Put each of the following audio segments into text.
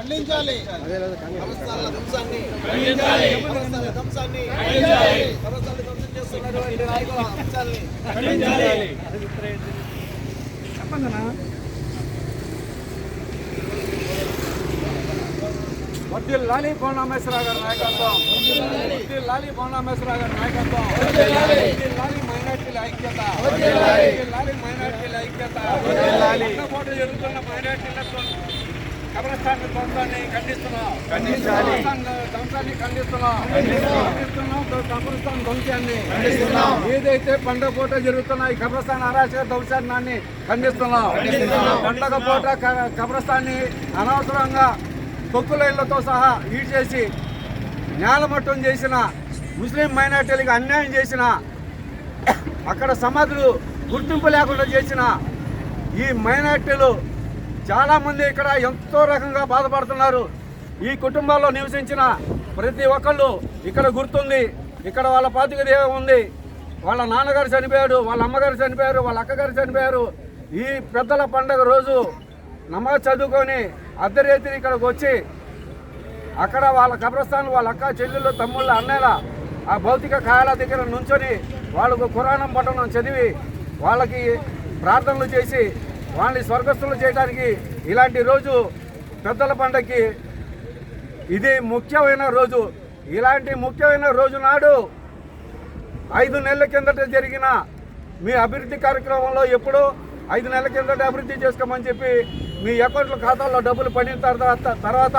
ఖండించాలి. సంస్థల ధ్వంసాన్ని. సంస్థల ధ్వంసాన్ని. సంస్థల ధ్వంసం చేస్తున్నటువంటి నాయకుల. అంశాన్ని వడ్డీల్ లాలి బోనామేశ్వర గారి నాయకత్వం. వడ్డీల్ లాలి. బోనామేశ్వర గారి నాయకత్వం. వడ్డీల్ లాలి. మైనార్టీల ఐక్యత. వడ్డీల్ లాలి. మైనార్టీల ఐక్యత. పోటీ జరుగుతున్న మైనార్టీలకు కబ్రస్థాన్ ధ్వంసాన్ని ఖండిస్తున్నాం. ధ్వంసాన్ని ఖండిస్తున్నాం. ఖండిస్తున్నాం. కబ్రస్థాన్ ధ్వంసాన్ని ఏదైతే పండగ పూట జరుగుతున్న ఈ కబ్రస్థాన్ అరాచక ధ్వంసాన్ని ఖండిస్తున్నాం. పండగ పూట క- కబ్రస్థాన్ని అనవసరంగా తొక్కులైళ్ళతో సహా ఈడ్ చేసి నేలమట్టం చేసిన ముస్లిం మైనార్టీలకు అన్యాయం చేసిన అక్కడ సమాధులు గుర్తింపు లేకుండా చేసిన ఈ మైనార్టీలు చాలామంది ఇక్కడ ఎంతో రకంగా బాధపడుతున్నారు. ఈ కుటుంబాల్లో నివసించిన ప్రతి ఒక్కళ్ళు ఇక్కడ గుర్తుంది. ఇక్కడ వాళ్ళ పాతిక దేవం ఉంది. వాళ్ళ నాన్నగారు చనిపోయాడు వాళ్ళ అమ్మగారు చనిపోయారు వాళ్ళ అక్కగారు చనిపోయారు. ఈ పెద్దల పండగ రోజు నమాజ్ చదువుకొని అర్ధరాత్రి ఇక్కడికి వచ్చి అక్కడ వాళ్ళ కబ్రస్థాన్ వాళ్ళ అక్క చెల్లెళ్ళు తమ్ముళ్ళ అన్నయ్యల ఆ భౌతిక కాయాల దగ్గర నుంచొని వాళ్ళకు పురాణం పట్టణం చదివి వాళ్ళకి ప్రార్థనలు చేసి వాళ్ళని స్వర్గస్థులు చేయడానికి ఇలాంటి రోజు పెద్దల పండగకి ఇది ముఖ్యమైన రోజు. ఇలాంటి ముఖ్యమైన రోజు నాడు ఐదు నెలల కిందట జరిగిన మీ అభివృద్ధి కార్యక్రమంలో ఎప్పుడో ఐదు నెలల కిందట అభివృద్ధి చేసుకోమని చెప్పి మీ అకౌంట్ల ఖాతాల్లో డబ్బులు పడిన తర్వాత తర్వాత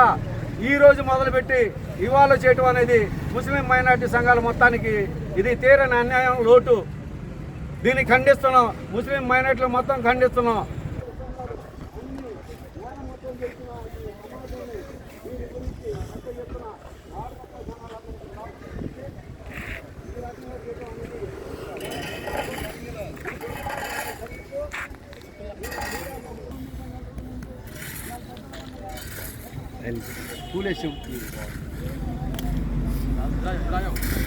ఈ రోజు మొదలుపెట్టి ఇవాళ చేయటం అనేది ముస్లిం మైనార్టీ సంఘాల మొత్తానికి ఇది తీరని అన్యాయం లోటు. దీన్ని ఖండిస్తున్నాం. ముస్లిం మైనార్టీలు మొత్తం ఖండిస్తున్నాం. Ele. Pule seu tiro. Drive, drive.